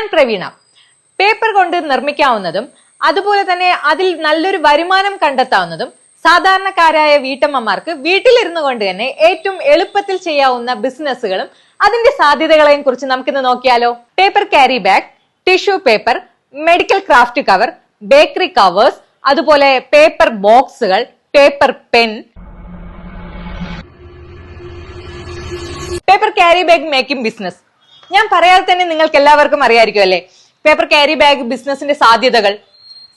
ഞാൻ പ്രവീണ. പേപ്പർ കൊണ്ട് നിർമ്മിക്കാവുന്നതും അതുപോലെ തന്നെ അതിൽ നല്ലൊരു വരുമാനം കണ്ടെത്താവുന്നതും സാധാരണക്കാരായ വീട്ടമ്മമാർക്ക് വീട്ടിലിരുന്നു കൊണ്ട് തന്നെ ഏറ്റവും എളുപ്പത്തിൽ ചെയ്യാവുന്ന ബിസിനസ്സുകളും അതിന്റെ സാധ്യതകളെയും കുറിച്ച് നമുക്കിന്ന് നോക്കിയാലോ. Paper carry bag tissue paper medical craft cover bakery covers അതുപോലെ പേപ്പർ ബോക്സുകൾ paper pen. Paper carry bag making business. ഞാൻ പറയാതെ തന്നെ നിങ്ങൾക്ക് എല്ലാവർക്കും അറിയായിരിക്കും അല്ലേ? പേപ്പർ ക്യാരി ബാഗ് ബിസിനസിന്റെ സാധ്യതകൾ.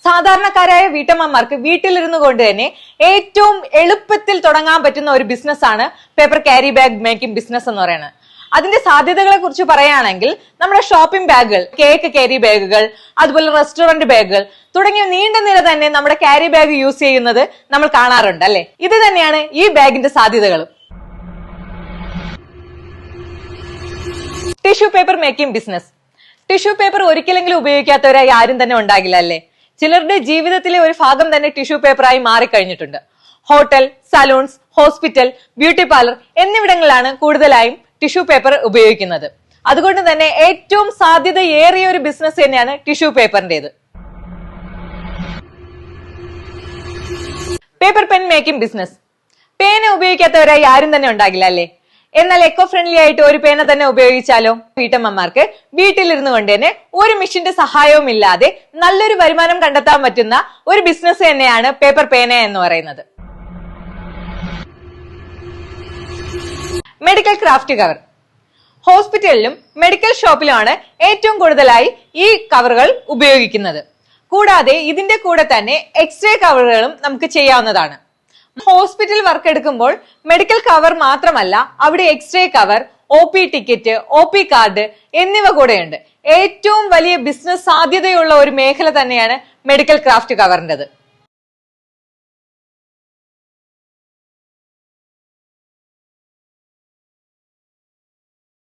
സാധാരണക്കാരായ വീട്ടമ്മമാർക്ക് വീട്ടിലിരുന്നു കൊണ്ട് തന്നെ ഏറ്റവും എളുപ്പത്തിൽ തുടങ്ങാൻ പറ്റുന്ന ഒരു ബിസിനസ്സാണ് paper carry bag making business എന്ന് പറയുന്നത്. അതിന്റെ സാധ്യതകളെ കുറിച്ച് പറയുകയാണെങ്കിൽ നമ്മുടെ ഷോപ്പിംഗ് ബാഗുകൾ കേക്ക് ക്യാരി ബാഗുകൾ അതുപോലെ റെസ്റ്റോറന്റ് ബാഗുകൾ തുടങ്ങിയ നീണ്ട നിര തന്നെ നമ്മുടെ ക്യാരി ബാഗ് യൂസ് ചെയ്യുന്നത് നമ്മൾ കാണാറുണ്ട് അല്ലെ? ഇത് തന്നെയാണ് ഈ ബാഗിന്റെ സാധ്യതകളും. Tissue paper making business tissue paper ഒരിക്കലെങ്കിലും ഉപയോഗിക്കാത്തവരായി ആരും തന്നെ ഉണ്ടാകില്ല അല്ലേ? ചിലരുടെ ജീവിതത്തിലെ ഒരു ഭാഗം തന്നെ ടിഷ്യൂ പേപ്പറായി മാറിക്കഴിഞ്ഞിട്ടുണ്ട്. Hotel salons hospital beauty parlour എന്നിവിടങ്ങളിലാണ് കൂടുതലായും ടിഷ്യൂ പേപ്പർ ഉപയോഗിക്കുന്നത്. അതുകൊണ്ട് തന്നെ ഏറ്റവും സാധ്യതയേറിയ ഒരു ബിസിനസ് തന്നെയാണ് ടിഷ്യൂ പേപ്പറിന്റേത് പേപ്പർ പെൻ മേക്കിംഗ് ബിസിനസ് പേന ഉപയോഗിക്കാത്തവരായി ആരും തന്നെ ഉണ്ടാകില്ല അല്ലേ? എന്നാൽ എക്കോ ഫ്രണ്ട്ലി ആയിട്ട് ഒരു പേന തന്നെ ഉപയോഗിച്ചാലോ? വീട്ടമ്മമാർക്ക് വീട്ടിലിരുന്നു കൊണ്ട് തന്നെ ഒരു മെഷീന്റെ സഹായവും ഇല്ലാതെ നല്ലൊരു വരുമാനം കണ്ടെത്താൻ പറ്റുന്ന ഒരു ബിസിനസ് തന്നെയാണ് പേപ്പർ പേന എന്ന് പറയുന്നത്. മെഡിക്കൽ ക്രാഫ്റ്റ് കവർ ഹോസ്പിറ്റലിലും മെഡിക്കൽ ഷോപ്പിലുമാണ് ഏറ്റവും കൂടുതലായി ഈ കവറുകൾ ഉപയോഗിക്കുന്നത്. കൂടാതെ ഇതിന്റെ കൂടെ തന്നെ എക്സ്റേ കവറുകളും നമുക്ക് ചെയ്യാവുന്നതാണ്. ഹോസ്പിറ്റൽ വർക്ക് എടുക്കുമ്പോൾ മെഡിക്കൽ കവർ മാത്രമല്ല അവിടെ x ray cover O P ticket O P card എന്നിവ കൂടെയുണ്ട്. ഏറ്റവും വലിയ ബിസിനസ് സാധ്യതയുള്ള ഒരു മേഖല തന്നെയാണ് മെഡിക്കൽ ക്രാഫ്റ്റ് കവറിന്റെത്.